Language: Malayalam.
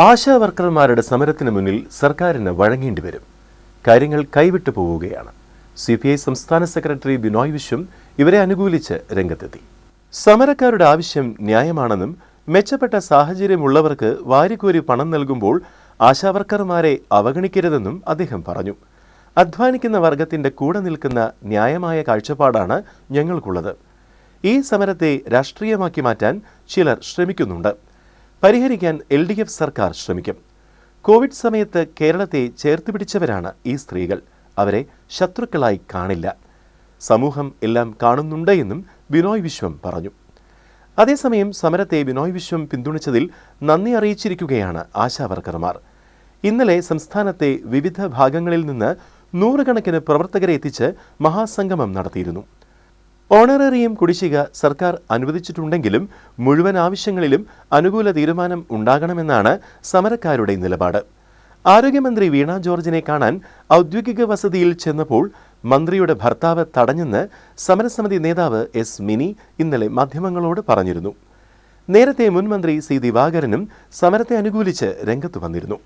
ആശാ വർക്കർമാരുടെ സമരത്തിന് മുന്നിൽ സർക്കാരിന് വഴങ്ങേണ്ടി വരും. കാര്യങ്ങൾ കൈവിട്ടു പോവുകയാണ്. സി പി ഐ സംസ്ഥാന സെക്രട്ടറി ബിനോയ് വിശ്വം ഇവരെ അനുകൂലിച്ച് രംഗത്തെത്തി. സമരക്കാരുടെ ആവശ്യം ന്യായമാണെന്നും മെച്ചപ്പെട്ട സാഹചര്യമുള്ളവർക്ക് വാരിക്കോരി പണം നൽകുമ്പോൾ ആശാവർക്കർമാരെ അവഗണിക്കരുതെന്നും അദ്ദേഹം പറഞ്ഞു. അധ്വാനിക്കുന്ന വർഗത്തിന്റെ കൂടെ നിൽക്കുന്ന ന്യായമായ കാഴ്ചപ്പാടാണ് ഞങ്ങൾക്കുള്ളത്. ഈ സമരത്തെ രാഷ്ട്രീയമാക്കി മാറ്റാൻ ചിലർ ശ്രമിക്കുന്നുണ്ട്. പരിഹരിക്കാൻ എൽ ഡി എഫ് സർക്കാർ ശ്രമിക്കും. കോവിഡ് സമയത്ത് കേരളത്തെ ചേർത്ത് പിടിച്ചവരാണ് ഈ സ്ത്രീകൾ. അവരെ ശത്രുക്കളായി കാണില്ല. സമൂഹം എല്ലാം കാണുന്നുണ്ട് എന്നും ബിനോയ് വിശ്വം പറഞ്ഞു. അതേസമയം സമരത്തെ ബിനോയ് വിശ്വം പിന്തുണച്ചതിൽ നന്ദി അറിയിച്ചിരിക്കുകയാണ് ആശാവർക്കർമാർ ഇന്നലെ സംസ്ഥാനത്തെ വിവിധ ഭാഗങ്ങളിൽ നിന്ന് നൂറുകണക്കിന് പ്രവർത്തകരെ എത്തിച്ച് മഹാസംഗമം നടത്തിയിരുന്നു. ഓണറേറിയം കുടിശ്ശിക സർക്കാർ അനുവദിച്ചിട്ടുണ്ടെങ്കിലും മുഴുവൻ ആവശ്യങ്ങളിലും അനുകൂല തീരുമാനം ഉണ്ടാകണമെന്നാണ് സമരക്കാരുടെ നിലപാട്. ആരോഗ്യമന്ത്രി വീണ ജോർജിനെ കാണാൻ ഔദ്യോഗിക വസതിയിൽ ചെന്നപ്പോൾ മന്ത്രിയുടെ ഭർത്താവ് തടഞ്ഞെന്ന് സമരസമിതി നേതാവ് എസ് മിനി ഇന്നലെ മാധ്യമങ്ങളോട് പറഞ്ഞിരുന്നു. നേരത്തെ മുൻമന്ത്രി സി ദിവാകരനും സമരത്തെ അനുകൂലിച്ച് രംഗത്ത് വന്നിരുന്നു.